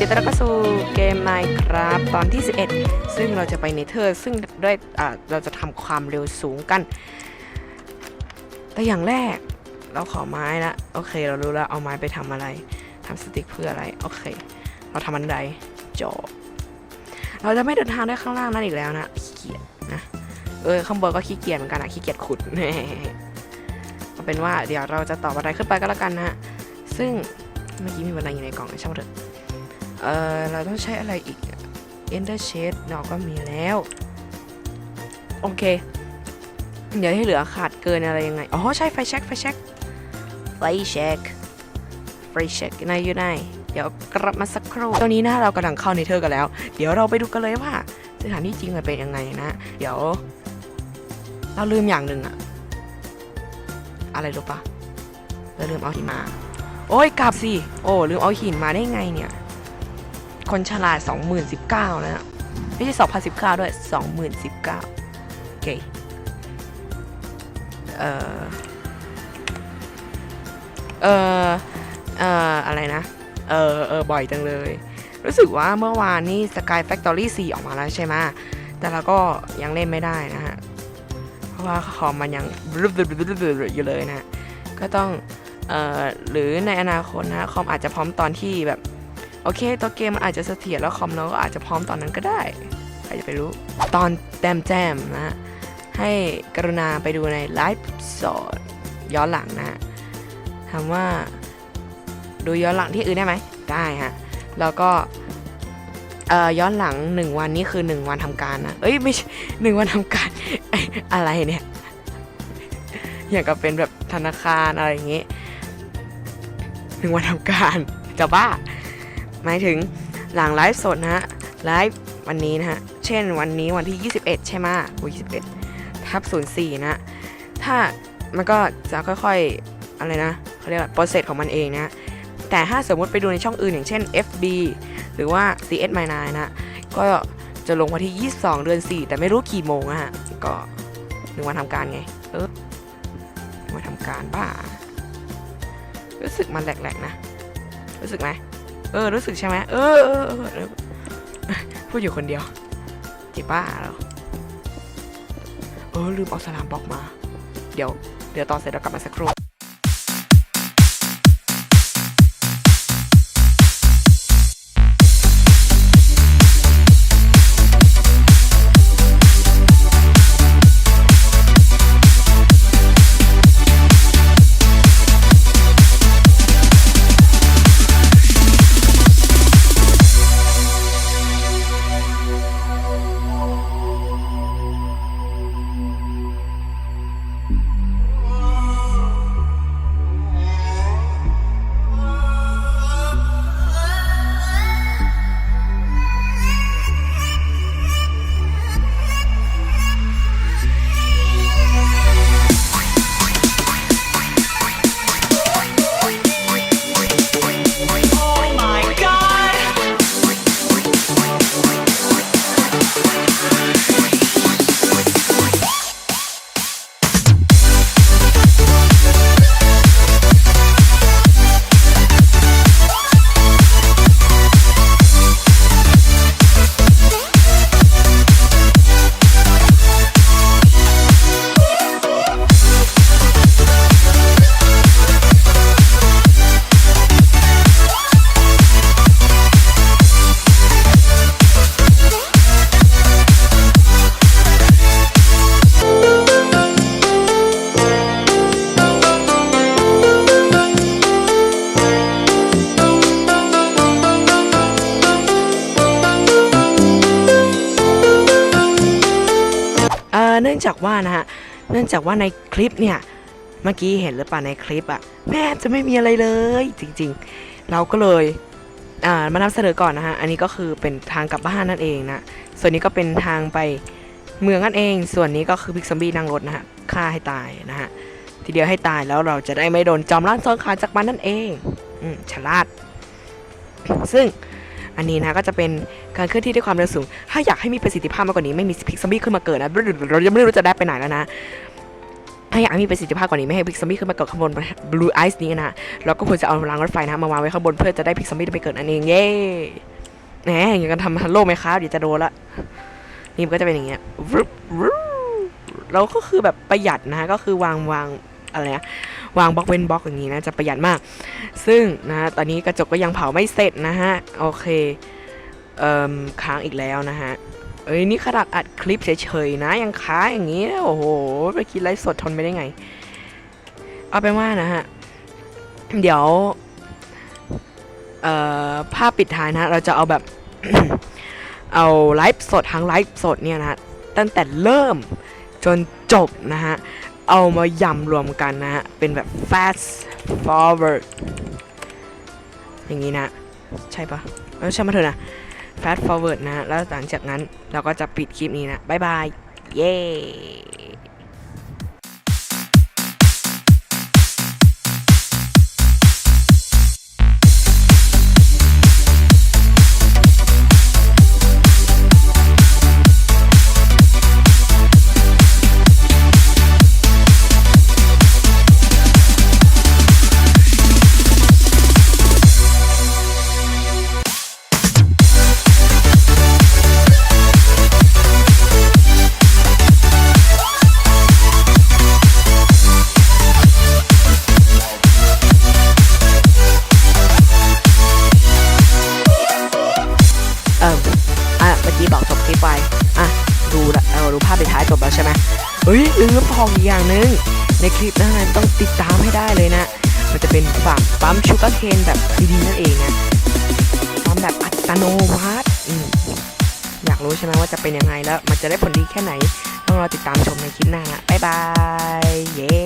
ดีต้อนรับเข้าสู่เกม Minecraft ตอนที่ 11 ซึ่งเราจะไปเนเธอซึ่งด้วยเราจะทำความเร็วสูงกัน แต่อย่างแรกเราขอไม้ละโอเค เรารู้แล้วเอาไม้ไปทำอะไรทำสติ๊กเพื่ออะไร โอเค เราทำบันไดจบเราจะไม่เดินทางด้วยข้างล่างนั่นอีกแล้วนะขี้เกียจนะเออข้างบนก็ขี้เกียจเหมือนกันอะขี้เกียจขุดเอาเป็นว่าเดี๋ยวเราจะต่อบันไดขึ้นไปก็แล้วกันนะฮะซึ่งเมื่อกี้มีบันไดอยู่ในกล่องช่างมันเถอะ เออเราต้องใช้อะไรอีก Ender Shade เราก็มีแล้ว โอเค เดี๋ยวให้เหลือขาดเกินอะไรยังไง อ๋อ ใช่ ไฟแช็กไฟแช็กไฟแช็กไฟแช็กนายอยู่ไหนเดี๋ยวกลับมาสักครู่ตอนนี้นะเรากำลังเข้าในเธอกันแล้ว เดี๋ยวเราไปดูกันเลยว่าสถานที่จริงมันเป็นยังไงนะ เดี๋ยว เราลืมอย่างหนึ่งอะอะไรรู้ปะเราลืมเอาหินมา โอ้ยกลับสิ โอ้ลืมเอาหินมาได้ไงเนี่ย คนฉลาด 2019นะฮะไม่ใช่ 2019 ด้วย 2019 โอเค เอ่อ เอ่อ เอ่อ อะไรนะ เออเออบ่อยจังเลย รู้สึกว่าเมื่อวานนี่ Sky Factory 4 ออกมาแล้วใช่ไหมแต่เราก็ยังเล่นไม่ได้นะฮะ เพราะว่าคอมมันยังอยู่เลยนะ ก็ต้อง เอ่อ หรือในอนาคตนะ คอมอาจจะพร้อมตอนที่แบบ โอเค ตัวเกมมันอาจจะเสถียรแล้วคอมเราก็อาจจะพร้อมตอนนั้นก็ได้ใครจะไปรู้ ตอนแจมแจมนะให้กรุณาไปดูในไลฟ์สดย้อนหลังนะถามว่าดูย้อนหลังที่อื่นได้ไหมได้ฮะแล้วก็ย้อนหลังหนึ่งวันนี้คือหนึ่งวันทำการนะเอ้ยไม่ใช่หนึ่งวันทำการอะไรเนี่ยอย่างกับเป็นแบบธนาคารอะไรอย่างงี้หนึ่งวันทำการจะบ้า หมายถึงหลังไลฟ์สดนะฮะไลฟ์วันนี้นะฮะเช่นวันนี้วันที่ 21 ใช่ไหมโอ้ย21ทับ04 นะถ้ามันก็จะค่อยๆอะไรนะเขาเรียกว่าโปรเซสของมันเองนะแต่ถ้าสมมติไปดูในช่องอื่นอย่างเช่น FB หรือว่า CS My 9นะก็จะลงวันที่ 22 เดือน 4 แต่ไม่รู้กี่โมงอะฮะก็หนึ่งวันทำการไง เออมาทำการบ้า รู้สึกมันแหลกๆนะ รู้สึกไหม เออ รู้สึกใช่ไหมเออเออเออพูดอยู่คนเดียวจิบ้าแล้วเออ ลืมเอาสลามบอกมา เดี๋ยว เดี๋ยวตอนเสร็จเรากลับมาสักครู่ เนื่องจากว่านะฮะเนื่องจากว่าในคลิปเนี่ยเมื่อกี้เห็นหรือเปล่าในคลิปอะแม่จะไม่มีอะไรเลย จริงๆ เราก็เลยมานำเสนอก่อนนะฮะอันนี้ก็คือเป็นทางกลับบ้านนั่นเองนะส่วนนี้ก็เป็นทางไปเมืองนั่นเอง ส่วนนี้ก็คือพิกซอมบี้นั่งรถนะฮะฆ่าให้ตายนะฮะทีเดียวให้ตายแล้วเราจะได้ไม่โดนจอมล้างซ้อนขาจากมันนั่นเอง อืมฉลาด ซึ่ง อันนี้นะก็จะเป็นการเคลื่อนที่ด้วยความเร็วสูง ถ้าอยากให้มีประสิทธิภาพมากกว่านี้ไม่มีพิกซอมบี้ขึ้นมาเกิดนะเรายังไม่รู้จะได้ไปไหนแล้วนะถ้าอยากมีประสิทธิภาพกว่านี้ไม่ให้พิกซอมบี้ขึ้นมาเกิดข้างบน Blue Ice นี้นะเราก็ควรจะเอารางรถไฟนะมาวางไว้ข้างบนเพื่อจะได้พิกซอมบี้ไปเกิดนั่นเองเย้แหมอย่างกันทำฮัลโหลไหมครับเดี๋ยวจะโดนละนี่มันก็จะเป็นอย่างเงี้ยเราก็คือแบบประหยัดนะก็คือวางวางอะไรนะ วางบล็อกเว้นบล็อกอย่างนี้นะจะประหยัดมาก ซึ่งนะตอนนี้กระจกก็ยังเผาไม่เสร็จนะฮะโอเคเอ่มค้างอีกแล้วนะฮะเอ้ยนี่ขนาดอัดคลิปเฉยๆนะยังค้างอย่างนี้โอ้โหไปคิดไลฟ์สดทนไม่ได้ไง เอาเป็นว่านะฮะเดี๋ยวเอ่อภาพปิดท้ายนะเราจะเอาแบบเอาไลฟ์สดทั้งไลฟ์สดเนี่ยนะตั้งแต่เริ่มจนจบนะฮะ เอามายำรวมกันนะฮะ เป็นแบบ fast forward อย่างนี้นะ ใช่ปะเออใช่มาเถอะนะ fast forward นะ แล้วหลังจากนั้นเราก็จะปิดคลิปนี้นะ บ๊ายบาย เย้ อะดูละเออดูภาพไปท้ายจบแล้วใช่ไหมเฮ้ยลืมบอกอีกอย่างนึง ในคลิปหนต้องติดตามให้ได้เลยนะ มันจะเป็นฝั่งปั๊มชูการ์เคนแบบดีๆนั่นเองนะปั๊มแบบอัตโนมัติอืมอยากรู้ใช่ไหมว่าจะเป็นยังไงแล้ว มันจะได้ผลดีแค่ไหน ต้องรอติดตามชมในคลิปหน้าบ๊ายบาย เย้